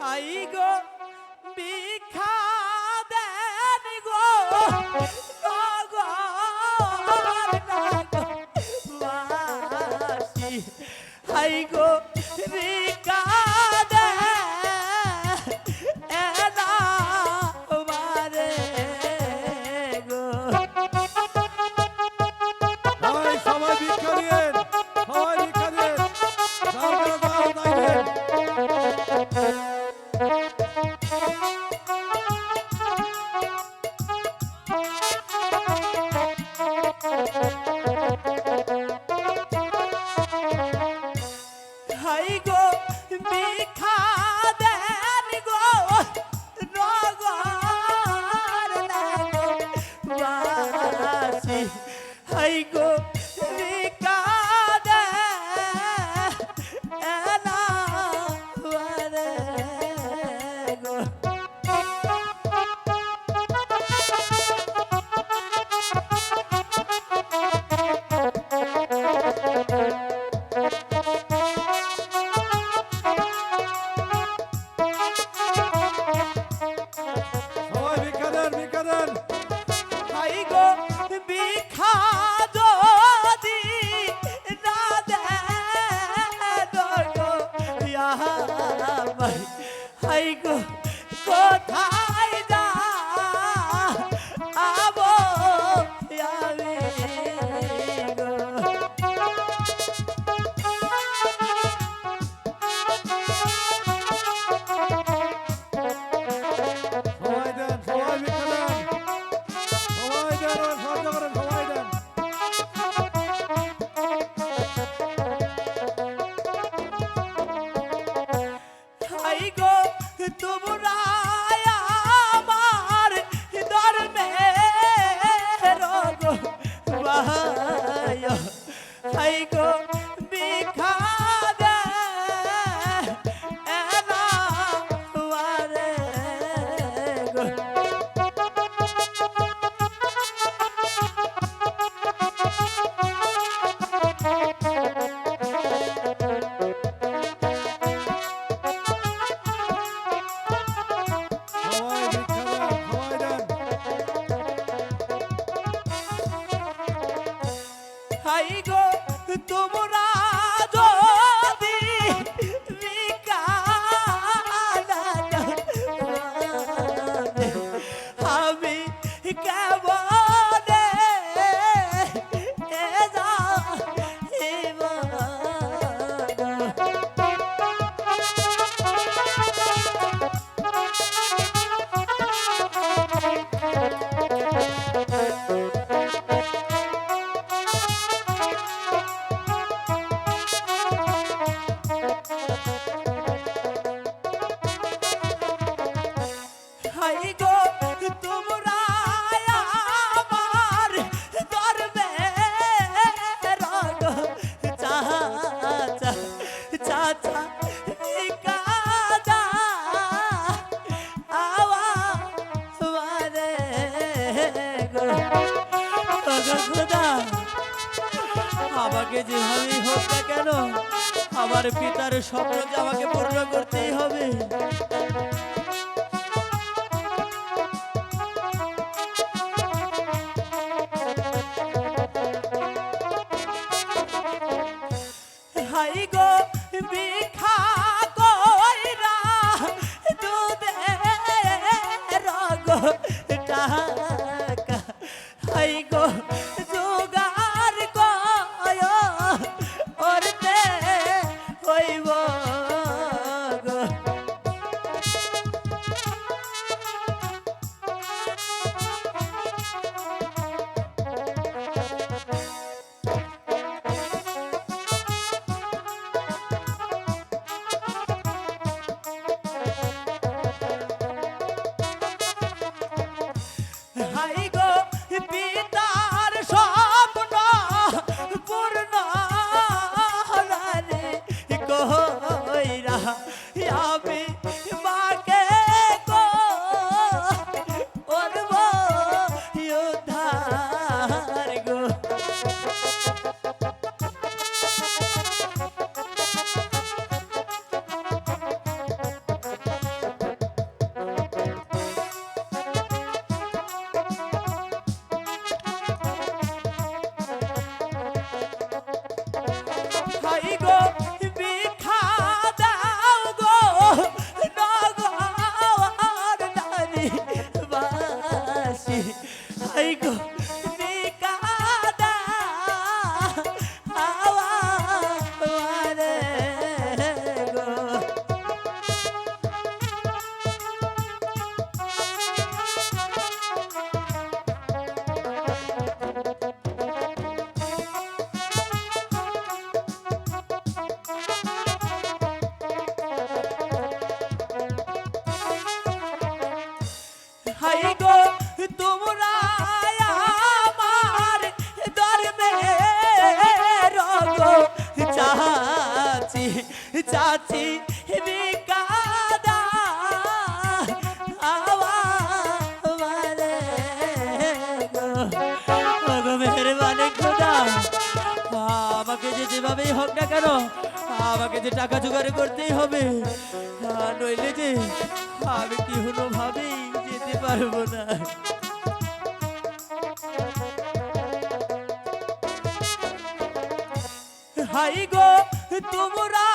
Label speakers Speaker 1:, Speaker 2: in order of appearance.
Speaker 1: High গো
Speaker 2: ভিক্ষা দেন
Speaker 1: গো। High গো রে আমাকে যেভাবেই হোক না কেন আমার পিতার স্বপ্ন যে আমাকে পূর্ণ করতেই হবে Oh. হাই গো পিতা চাচি কাদা যে যেভাবেই হোক না কেন, আমাকে যে টাকা জোগাড় করতেই হবে নইলে যে আমি কি হলো ভাবেই যেতে পারব না। হাই গো তোমরা